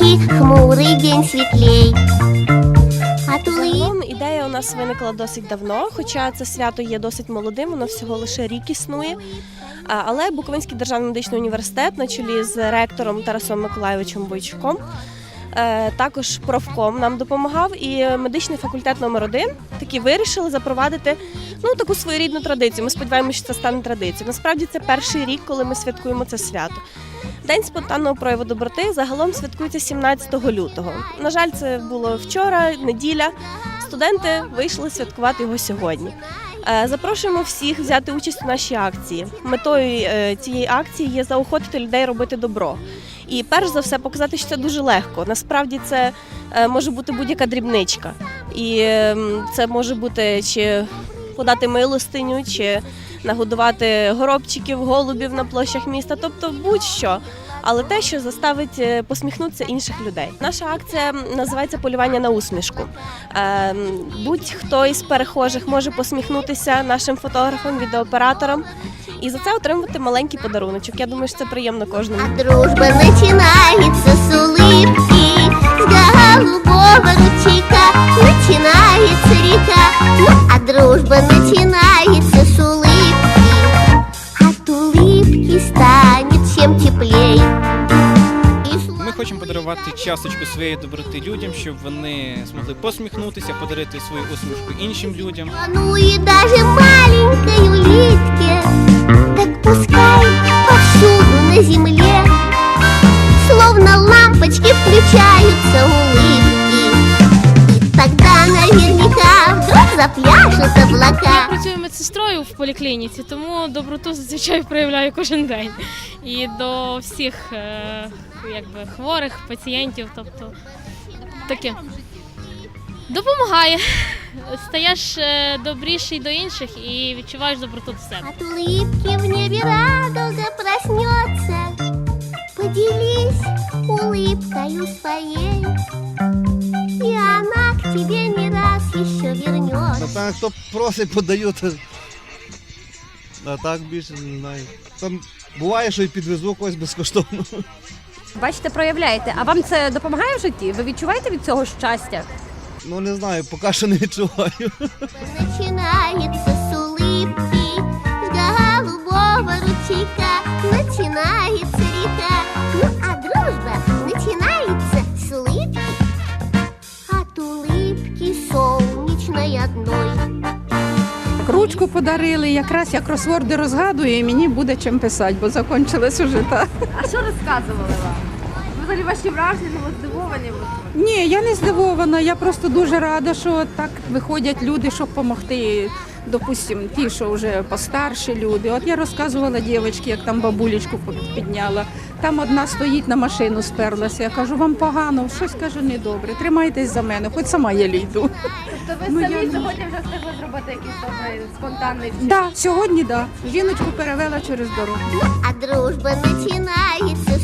день светлей. От улыбки Загалом ідея у нас виникла досить давно, хоча це свято є досить молодим, воно всього лише рік існує. Але Буковинський державний медичний університет на чолі з ректором Тарасом Миколайовичем Бойчуком. Е, Також профком нам допомагав, і медичний факультет номер 1 таки вирішили запровадити ну таку своєрідну традицію. Ми сподіваємося, що це стане традицією. Насправді це перший рік, коли ми святкуємо це свято. День спонтанного прояву доброти загалом святкується 17 лютого. На жаль, це було вчора, неділя. Студенти вийшли святкувати його сьогодні. Е, Запрошуємо всіх взяти участь у нашій акції. Метою е, цієї акції є заохотити людей робити добро. І перш за все показати, що це дуже легко. Насправді це е, може бути будь-яка дрібничка. І це може бути чи подати милостиню, чи нагодувати горобчиків, голубів на площах міста, тобто будь-що. Але те, що заставить е, посміхнутися інших людей. Наша акція називається полювання на усмішку. Ем, Будь-хто із перехожих може посміхнутися нашим фотографам, відеооператорам і за це отримати маленький подаруночок. Я думаю, що це приємно кожному. А дружба начинается хочемо подарувати часточку своєї доброти людям, щоб вони змогли посміхнутися, подарити свою усмішку іншим людям. Ну і даже маленькой улитке Так пускай повсюду на землі, Словно лампочки включаються улыбки наверняка вдруг запляшут Я працюю медсестрою в поліклініці, тому доброту зазвичай проявляю кожен день. І до всіх е, якби, хворих, пацієнтів, тобто таке. Допомагає. Стаєш е, добріший до інших і відчуваєш доброту до себе. От улыбки в небе радуга проснется Поделись улыбкою своей вернется Напевно, хто просить, подають. А так більше не знаю. Там буває, що і підвезу когось безкоштовно. Бачите, проявляєте. А вам це допомагає в житті? Ви відчуваєте від цього щастя? Ну не знаю, поки що не відчуваю. Начинается с улыбки С голубого ручейка Начинается Ручку подарили, якраз я кросворди розгадую, і мені буде чим писати, бо закончилась уже та. А що розказували вам? Взагалі ваші враження, ви здивовані? Ні, я не здивована. Я просто дуже рада, що так виходять люди, щоб допомогти. Допустим, ті, що вже постарші люди. От я розказувала дівчинці, як там бабулечку підняла. Там одна стоїть на машину, сперлася. Я кажу, вам погано, щось кажу недобре. Тримайтесь за мене, хоч сама я йду. Тобто ви Ну, самі я- сьогодні вже встигли зробити якийсь добрий спонтанний вчинок? Да, сьогодні да. Жіночку перевела через дорогу. А дружба начинается